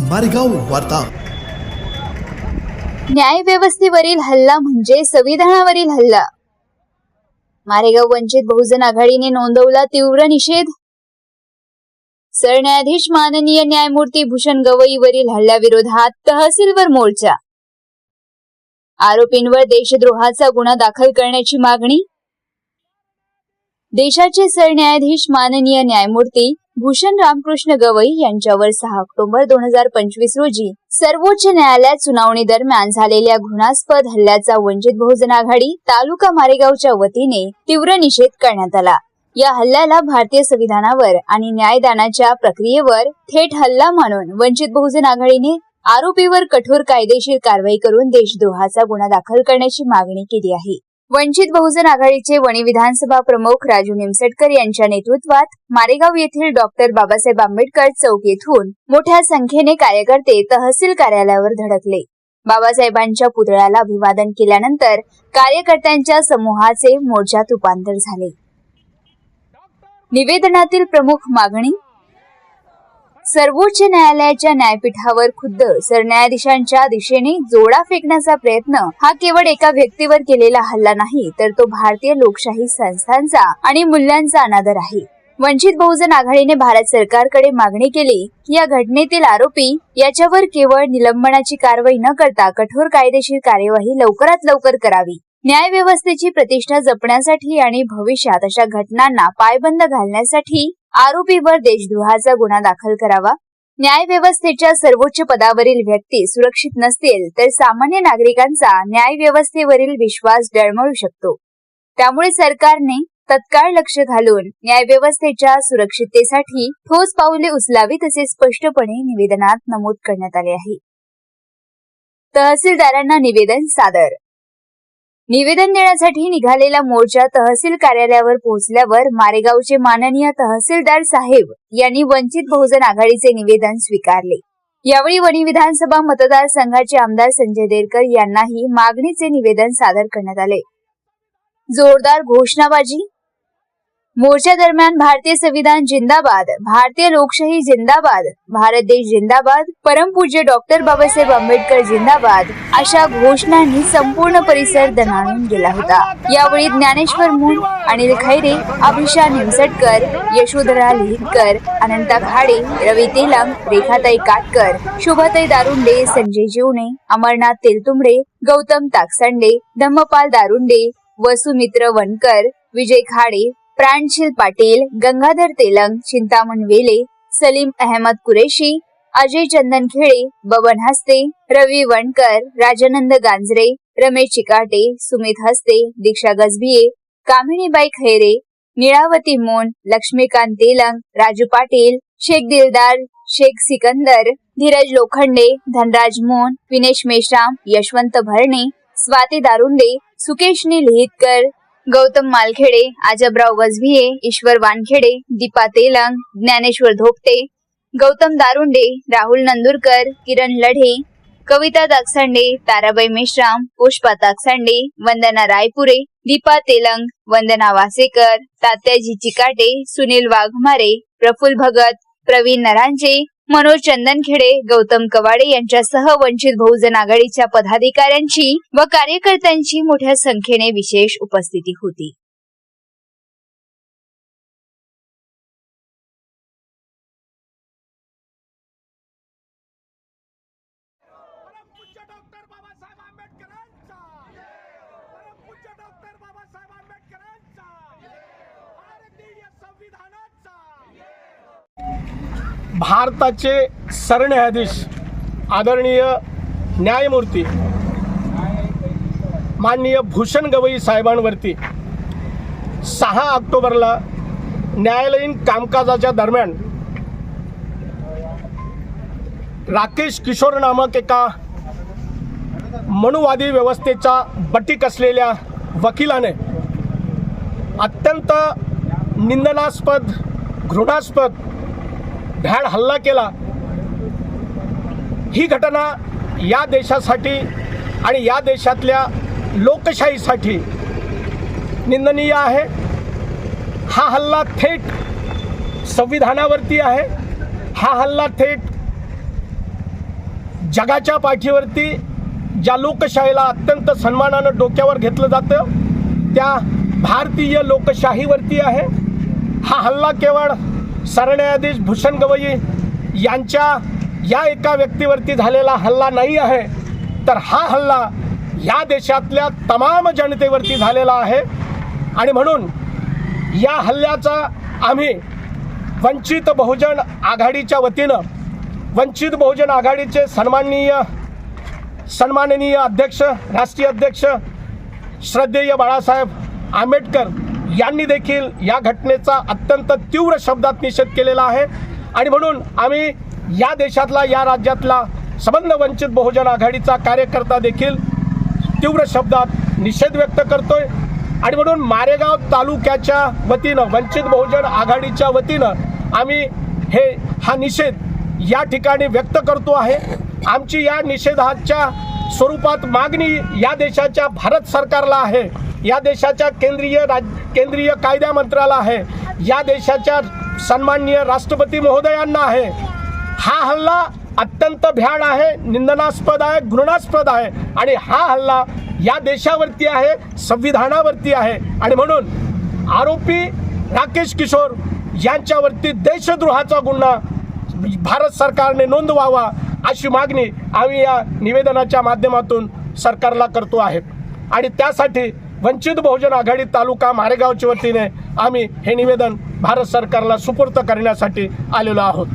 मारेगाव वार्ता. न्यायव्यवस्थेवरील हल्ला म्हणजे संविधानावरील हल्ला. मारेगाव वंचित बहुजन आघाडीने नोंदवला तीव्र निषेध. सरन्यायाधीश माननीय न्यायमूर्ती भूषण गवईवरील हल्ल्याविरोधात तहसीलवर मोर्चा. आरोपींवर देशद्रोहाचा गुन्हा दाखल करण्याची मागणी. देशाचे सरन्यायाधीश माननीय न्यायमूर्ती भूषण रामकृष्ण गवई यांच्यावर सहा ऑक्टोबर दोन हजार पंचवीस रोजी सर्वोच्च न्यायालयात सुनावणी दरम्यान झालेल्या घृणास्पद हल्ल्याचा वंचित बहुजन आघाडी तालुका मारेगावच्या वतीने तीव्र निषेध करण्यात आला. या हल्ल्याला भारतीय संविधानावर आणि न्यायदानाच्या प्रक्रियेवर थेट हल्ला मानून वंचित बहुजन आघाडीने आरोपीवर कठोर कायदेशीर कारवाई करून देशद्रोहाचा गुन्हा दाखल करण्याची मागणी केली आहे. वंचित बहुजन आघाडीचे वणी विधानसभा प्रमुख राजू निमसटकर यांच्या नेतृत्वात मारेगाव येथील डॉक्टर बाबासाहेब आंबेडकर चौक येथून मोठ्या संख्येने कार्यकर्ते तहसील कार्यालयावर धडकले. बाबासाहेबांच्या पुतळ्याला अभिवादन केल्यानंतर कार्यकर्त्यांच्या समूहाचे मोर्चात रूपांतर झाले. निवेदनातील प्रमुख मागणी सर्वोच्च न्यायालयाच्या न्यायपीठावर खुद्द सरन्यायाधीशांच्या दिशेने जोडा फेकण्याचा प्रयत्न हा केवळ एका व्यक्तीवर केलेला हल्ला नाही तर तो भारतीय लोकशाही संस्थांचा आणि मूल्यांचा अनादर आहे. वंचित बहुजन आघाडीने भारत सरकारकडे मागणी केली की या घटनेतील आरोपी याच्यावर केवळ निलंबनाची कारवाई न करता कठोर कायदेशीर कार्यवाही लवकरात लवकर करावी. न्यायव्यवस्थेची प्रतिष्ठा जपण्यासाठी आणि भविष्यात अशा घटनांना पायबंद घालण्यासाठी आरोपीवर देशद्रोहाचा गुन्हा दाखल करावा. न्याय व्यवस्थेच्या सर्वोच्च पदावरील व्यक्ती सुरक्षित नसतील तर सामान्य नागरिकांचा न्याय व्यवस्थेवरील विश्वास डळमळू शकतो. त्यामुळे सरकारने तत्काळ लक्ष घालून न्यायव्यवस्थेच्या सुरक्षिततेसाठी ठोस पावले उचलावीत असे स्पष्टपणे निवेदनात नमूद करण्यात आले आहे. तहसीलदारांना निवेदन सादर निवेदन देण्यासाठी निघालेला मोर्चा तहसील कार्यालयावर पोहोचल्यावर मारेगावचे माननीय तहसीलदार साहेब यांनी वंचित बहुजन आघाडीचे निवेदन स्वीकारले. यावेळी वणी विधानसभा मतदारसंघाचे आमदार संजय देरकर यांनाही मागणीचे निवेदन सादर करण्यात आले. जोरदार घोषणाबाजी मोर्चा दरम्यान भारतीय संविधान जिंदाबाद भारतीय लोकशाही जिंदाबाद भारत देश जिंदाबाद परमपूज्य डॉक्टर बाबासाहेब आंबेडकर जिंदाबाद अशा घोषणांनी संपूर्ण परिसर दणाणून गेला होता. यावेळी ज्ञानेश्वर मुन अनिल खैरे अभिषा निमसटकर यशोधरा लिहितकर अनंता खाडे रवी तेलंग रेखाताई काटकर शोभाताई दारुंडे संजय जीवणे अमरनाथ तेलतुंबडे गौतम ताकसंडे धम्मपाल दारुंडे वसुमित्र वनकर विजय खाडे प्राणशील पाटील गंगाधर तेलंग चिंतामण वेले सलीम अहमद कुरेशी अजय चंदन खेळे बबन हस्ते रवी वणकर राजानंद गांजरे रमेश चिकाटे सुमित हस्ते दीक्षा गजभिये कामिनीबाई खैरे निळावती मोन लक्ष्मीकांत तेलंग राजू पाटील शेख दिलदार शेख सिकंदर धीरज लोखंडे धनराज मोन विनेश मेश्राम यशवंत भरणे स्वाती दारुंडे सुकेशनी लिहितकर गौतम मालखेडे आजबराव गजभिये ईश्वर वानखेडे दीपा तेलंग ज्ञानेश्वर धोपटे गौतम दारुंडे राहुल नंदुरकर किरण लढे कविता दागसांडे ताराबाई मेश्राम पुष्पा दाक्सांडे वंदना रायपुरे दीपा तेलंग वंदना वासेकर तात्याजी चिकाटे सुनील वाघमारे प्रफुल भगत प्रवीण नरांजे मनोज चंदनखेडे गौतम कवाडे यांच्यासह वंचित बहुजन आघाडीच्या पदाधिकाऱ्यांची व कार्यकर्त्यांची मोठ्या संख्येने विशेष उपस्थिती होती. संविधान भारताचे सरन्यायाधीश आदरणीय न्यायमूर्ती माननीय भूषण गवई साहेबांवरती सहा ऑक्टोबरला न्यायालयीन कामकाजाच्या दरम्यान राकेश किशोर नामक एका मनुवादी व्यवस्थेचा बटीक असलेल्या वकिलाने अत्यंत निंदनास्पद घृणास्पद भ्याड हल्ला केला. ही घटना या देशासाठी आणि या देशातल्या लोकशाहीसाठी निंदनीय आहे. हा हल्ला थेट संविधानावरती आहे. हा हल्ला थेट जगाच्या पाठीवरती ज्या लोकशाहीला अत्यंत सन्मानानं डोक्यावर घेतलं जातं त्या भारतीय लोकशाहीवरती आहे. हा हल्ला केवळ सरन्यायाधीश भूषण गवई यांच्या या एका व्यक्तीवरती झालेला हल्ला नाही आहे तर हा हल्ला या देशातल्या तमाम जनतेवरती झालेला आहे. आणि म्हणून या हल्ल्याचा आम्ही वंचित बहुजन आघाडीच्या वतीनं वंचित बहुजन आघाडीचे सन्माननीय सन्माननीय अध्यक्ष राष्ट्रीय अध्यक्ष श्रद्धेय बाळासाहेब आंबेडकर यांनी देखील या घटनेचा अत्यंत तीव्र शब्दात निषेध केलेला आहे. आणि म्हणून आम्ही या देशातला या राज्यातला संबंध वंचित बहुजन आघाडीचा कार्यकर्ता देखील तीव्र शब्दात निषेध व्यक्त करतोय. आणि म्हणून मारेगाव तालुक्याच्या वतीनं वंचित बहुजन आघाडीच्या वतीनं आम्ही हे हा निषेध या ठिकाणी व्यक्त करतो आहे. आमची या निषेधाच्या स्वरूपात मागणी या देशाच्या भारत सरकारला आहे. या देशाच्या केंद्रीय राज केंद्रीय कायदा मंत्र्याला आहे. या देशाच्या सन्माननीय राष्ट्रपती महोदयांना आहे. हा हल्ला अत्यंत भ्याड आहे निंदनास्पद आहे घृणास्पद आहे आणि हा हल्ला या देशावरती आहे संविधानावरती आहे. आणि म्हणून आरोपी राकेश किशोर यांच्यावरती देशद्रोहाचा गुन्हा भारत सरकारने नोंदवावा अशी मागणी आम्ही या निवेदनाच्या माध्यमातून सरकारला करतो आहे. आणि त्यासाठी वंचित बहुजन आघाडी तालुका मारेगावच्या वतीने आम्ही हे निवेदन भारत सरकारला सुपूर्त करण्यासाठी आलेलो आहोत.